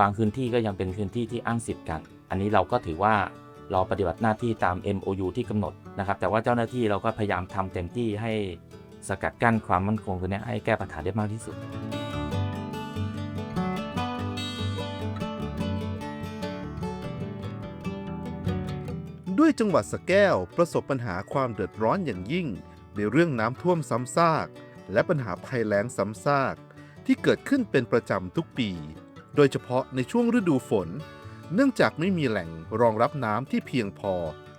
บางพื้นที่ก็ยังเป็นพื้นที่ที่อ้างสิทธิ์กัน อันนี้เราก็ถือว่าเราปฏิบัติหน้าที่ตาม MOU ที่กำหนดนะครับ แต่ว่าเจ้าหน้าที่เราก็พยายามทำเต็มที่ให้สกัดกั้นความมั่นคงตัวนี้ให้แก้ปัญหาได้มากที่สุดด้วยจังหวัดสแก้วประสบปัญหาความเดือดร้อนอย่างยิ่ง ในเรื่องน้ำท่วมซ้ำซาก และปัญหาภัยแล้งซ้ำซาก ที่เกิดขึ้นเป็นประจำทุกปี โดยเฉพาะในช่วงฤดูฝน เนื่องจากไม่มีแหล่งรองรับน้ำที่เพียงพอ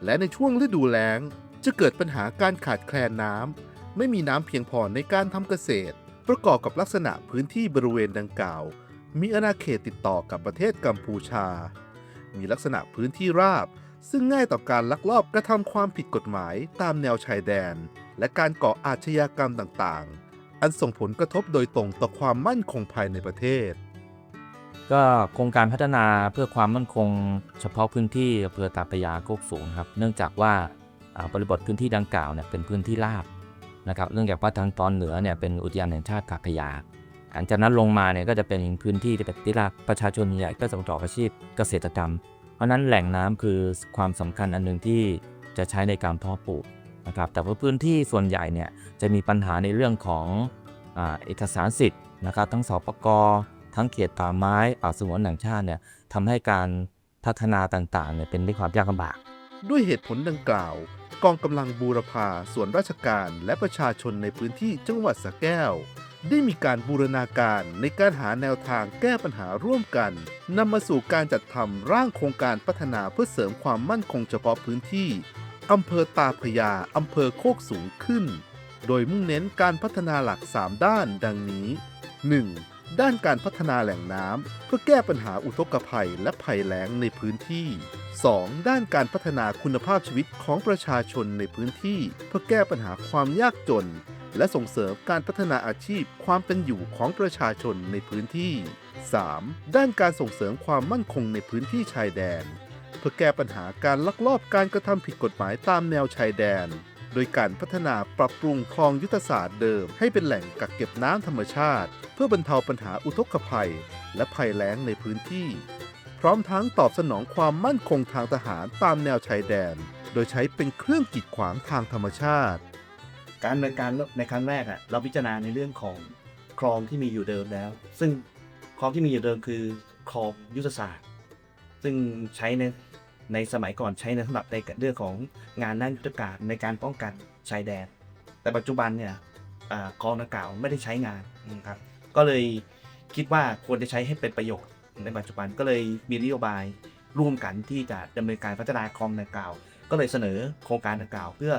และในช่วงฤดูแล้ง จะเกิดปัญหาการขาดแคลนน้ำไม่มีน้ำเพียงพอในการทำเกษตร ประกอบกับลักษณะพื้นที่บริเวณดังกล่าว มีอาณาเขตติดต่อกับประเทศกัมพูชา มีลักษณะพื้นที่ราบ ซึ่งง่ายต่อการลักลอบกระทำความผิดกฎหมายตามแนวชายแดน และการก่ออาชญากรรมต่างๆ อันส่งผลกระทบโดยตรงต่อความมั่นคงภายในประเทศ ก็โครงการพัฒนาเพื่อความมั่นคง เฉพาะพื้นที่อำเภอตาพระยาโคกสูงครับ เนื่องจากว่าบริบทพื้นที่ดังกล่าวเนี่ยเป็นพื้นที่ราบนะครับ เนื่องจากว่าทางตอนเหนือเนี่ยเป็นอุทยานแห่งชาติตาพยาหลังจากนั้นลงมาเนี่ยก็จะเป็นพื้นที่ที่เป็นที่ราบประชาชนใหญ่ก็ประกอบอาชีพเกษตรกรรม เพราะนั้นแหล่งน้ำคือความสำคัญอันหนึ่งที่จะใช้ในการเพาะปลูกนะครับ แต่ว่าพื้นที่ส่วนใหญ่เนี่ยจะมีปัญหาในเรื่องของอเอกสารสิทธิ์นะครับ ทั้งสปก ทั้งเขตป่าไม้ป่าสงวนแห่งชาติเนี่ยทำให้การพัฒนาต่างๆเนี่ยเป็นด้วยความยากลำบาก ด้วยเหตุผลดังกล่าว กองกำลังบูรพาส่วนราชการและประชาชนในพื้นที่จังหวัดสระแก้ว ได้มีการบูรณาการในการหาแนวทางแก้ปัญหาร่วมกันนำมาสู่การจัดทำร่างโครงการพัฒนาเพื่อเสริมความมั่นคงเฉพาะพื้นที่อำเภอตาพยาอำเภอโคกสูงขึ้น โดยมุ่งเน้นการพัฒนาหลัก 3 ด้านดังนี้ 1. ด้านการพัฒนาแหล่งน้ำเพื่อแก้ปัญหาอุทกภัยและภัยแล้งในพื้นที่ 2. ด้านการพัฒนาคุณภาพชีวิตของประชาชนในพื้นที่ เพื่อแก้ปัญหาความยากจน และส่งเสริมการพัฒนาอาชีพความเป็นอยู่ของประชาชนในพื้นที่ 3. ด้านการส่งเสริมความมั่นคงในพื้นที่ชายแดน เพื่อแก้ปัญหาการลักลอบการกระทำผิดกฎหมายตามแนวชายแดน โดยการพัฒนาปรับปรุงคลองยุทธศาสตร์เดิม ให้เป็นแหล่งกักเก็บน้ำธรรมชาติ เพื่อบรรเทาปัญหาอุทกภัย และภัยแล้งในพื้นที่ พร้อมทั้งตอบสนองความมั่นคงทางทหารตามแนวชายแดน โดยใช้เป็นเครื่องกีดขวางทางธรรมชาติ การดำเนินการในครั้งแรกอะเราพิจารณาในเรื่องของคลองที่มีอยู่เดิมแล้ว ซึ่งคลองที่มีอยู่เดิมคือคลองยุทธศาสตร์ ซึ่งใช้ใน ในสมัยก่อนใช้ในสำหรับในเรื่องของงานด้านยุทธการในการป้องกันชายแดน แต่ปัจจุบันเนี่ยอ่าคลองดังกล่าวไม่ได้ใช้งานนะครับก็เลยคิดว่าควรจะใช้ให้เป็นประโยชน์ ในปัจจุบันก็เลยมีนโยบายร่วมกันที่จะดำเนินการพัฒนาคลองดังกล่าว ก็เลยเสนอโครงการดังกล่าว เพื่อ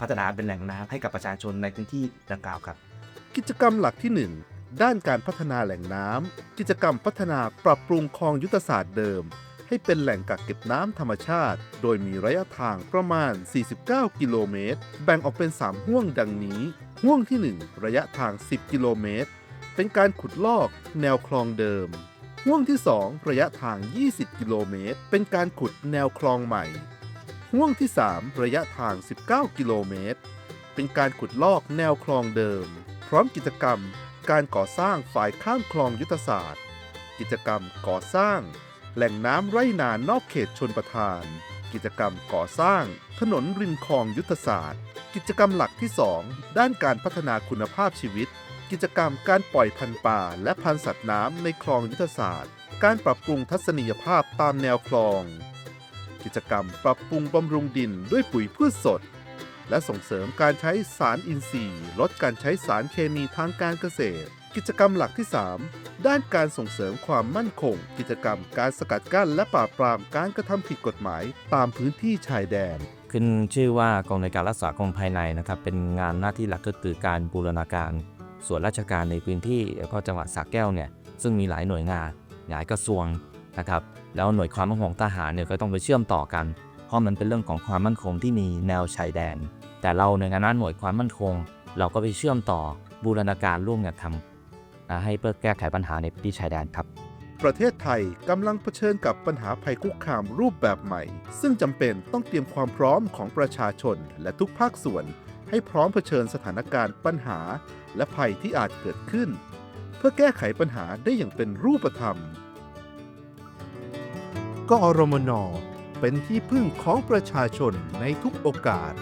พัฒนาเป็นแหล่งน้ำให้กับประชาชนในพื้นที่ดังกล่าวครับ กิจกรรมหลักที่ 1 ด้านการพัฒนาแหล่งน้ำกิจกรรมพัฒนาปรับปรุงคลองยุทธศาสตร์เดิม ให้เป็นแหล่งกักเก็บน้ำธรรมชาติ โดยมีระยะทางประมาณ 49 กิโลเมตร แบ่งออกเป็น 3 ห่วงดังนี้ ห่วงที่ 1 ระยะทาง 10 กิโลเมตร เป็นการขุดลอก แนวคลองเดิม ห่วงที่ 2 ระยะทาง 20 กิโลเมตร เป็นการขุดแนวคลองใหม่ ห่วงที่ 3 ระยะทาง 19 กิโลเมตร เป็นการขุดลอกแนวคลองเดิม พร้อมกิจกรรม การก่อสร้างฝ่ายข้ามคลองยุทธศาสตร์ กิจกรรมก่อสร้าง แหล่งน้ำไร่นานอกเขตชนประทาน กิจกรรมก่อสร้าง ถนนริมคลองยุทธศาสตร์ กิจกรรมหลักที่ 2 ด้านการพัฒนาคุณภาพชีวิต กิจกรรมการปล่อยพันธุ์ป่า และพันธุ์สัตว์น้ำในคลองยุทธศาสตร์ การปรับปรุงทัศนียภาพตามแนวคลอง กิจกรรมปรับปรุงบำรุงดินด้วยปุ๋ยพืชสดและส่งเสริมการใช้สารอินทรีย์ ลดการใช้สารเคมีทางการเกษตร กิจกรรมหลักที่ 3 ด้านการส่งเสริมความมั่นคง กิจกรรมการสกัดกั้นและปราบปรามการกระทำผิดกฎหมาย ตามพื้นที่ชายแดน ขึ้นชื่อว่ากองในการรักษาความภายในนะครับ เป็นงานหน้าที่หลักก็คือการบูรณาการ ส่วนราชการในพื้นที่แล้วก็จังหวัดสระแก้วเนี่ยซึ่งมีหลายหน่วยงานหลายกระทรวงนะครับแล้วหน่วยความมั่นคงทหารเนี่ยก็ต้องไปเชื่อมต่อกัน เพราะมันเป็นเรื่องของความมั่นคงที่มีแนวชายแดน แต่เราในฐานะหน่วยความมั่นคง เราก็ไปเชื่อมต่อบูรณาการร่วมกันทำ นะให้เพื่อแก้ไขปัญหาในพื้นที่ชายแดนครับ ประเทศไทยกำลังเผชิญกับปัญหาภัยคุกคามรูปแบบใหม่ ซึ่งจำเป็นต้องเตรียมความพร้อมของประชาชนและทุกภาคส่วน ให้พร้อมเผชิญสถานการณ์ปัญหา และภัยที่อาจเกิดขึ้น เพื่อแก้ไขปัญหาได้อย่างเป็นรูปธรรมกอรมนเป็นที่พึ่งของประชาชนในทุกโอกาส